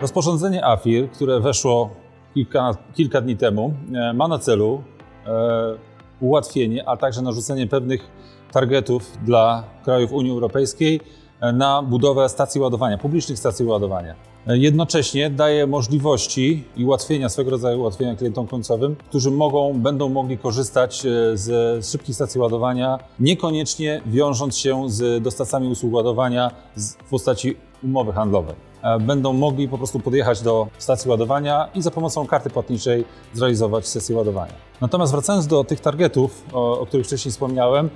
Rozporządzenie AFIR, które weszło kilka, kilka dni temu, e, ma na celu e, ułatwienie, a także narzucenie pewnych targetów dla krajów Unii Europejskiej e, na budowę stacji ładowania, publicznych stacji ładowania. Jednocześnie daje możliwości i ułatwienia, swego rodzaju ułatwienia klientom końcowym, którzy mogą, będą mogli korzystać z szybkich stacji ładowania, niekoniecznie wiążąc się z dostawcami usług ładowania w postaci umowy handlowej. E, Będą mogli po prostu podjechać do stacji ładowania i za pomocą karty płatniczej zrealizować sesję ładowania. Natomiast wracając do tych targetów, o, których wcześniej wspomniałem,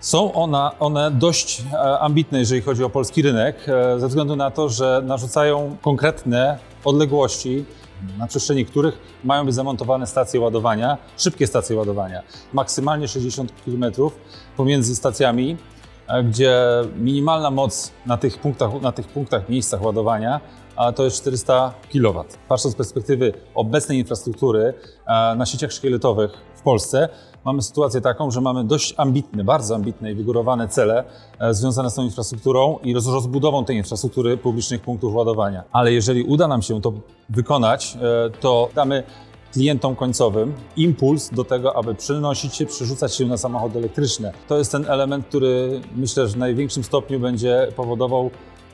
są one dość e, ambitne, jeżeli chodzi o polski rynek, e, ze względu na to, że narzucają konkretne odległości, na przestrzeni których mają być zamontowane stacje ładowania, szybkie stacje ładowania. Maksymalnie 60 km pomiędzy stacjami, gdzie minimalna moc na tych punktach, na tych punktach miejscach ładowania to jest 400 kW. Patrząc z perspektywy obecnej infrastruktury na sieciach szkieletowych w Polsce, mamy sytuację taką, że mamy dość ambitne, bardzo ambitne i wygórowane cele e, związane z tą infrastrukturą i roz- rozbudową tej infrastruktury publicznych punktów ładowania. Ale jeżeli uda nam się to wykonać, e, to damy klientom końcowym impuls do tego, aby przenosić się, przerzucać się na samochody elektryczne. To jest ten element, który myślę, że w największym stopniu będzie powodował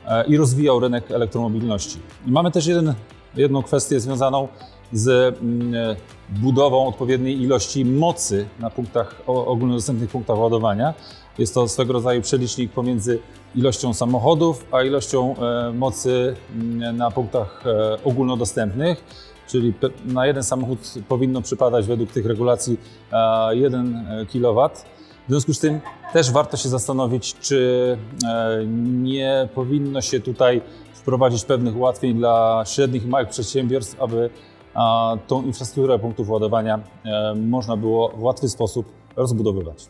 e, i rozwijał rynek elektromobilności. Mamy też jeden, jedną kwestię związaną z mm, e, budową odpowiedniej ilości mocy na punktach, ogólnodostępnych punktach ładowania. Jest to swego rodzaju przelicznik pomiędzy ilością samochodów, a ilością e, mocy mm, na punktach ogólnodostępnych. Czyli na jeden samochód powinno przypadać według tych regulacji e, 1 kW. W związku z tym też warto się zastanowić, czy e, nie powinno się tutaj wprowadzić pewnych ułatwień dla średnich i małych przedsiębiorstw, aby tą infrastrukturę punktów ładowania e, można było w łatwy sposób rozbudowywać.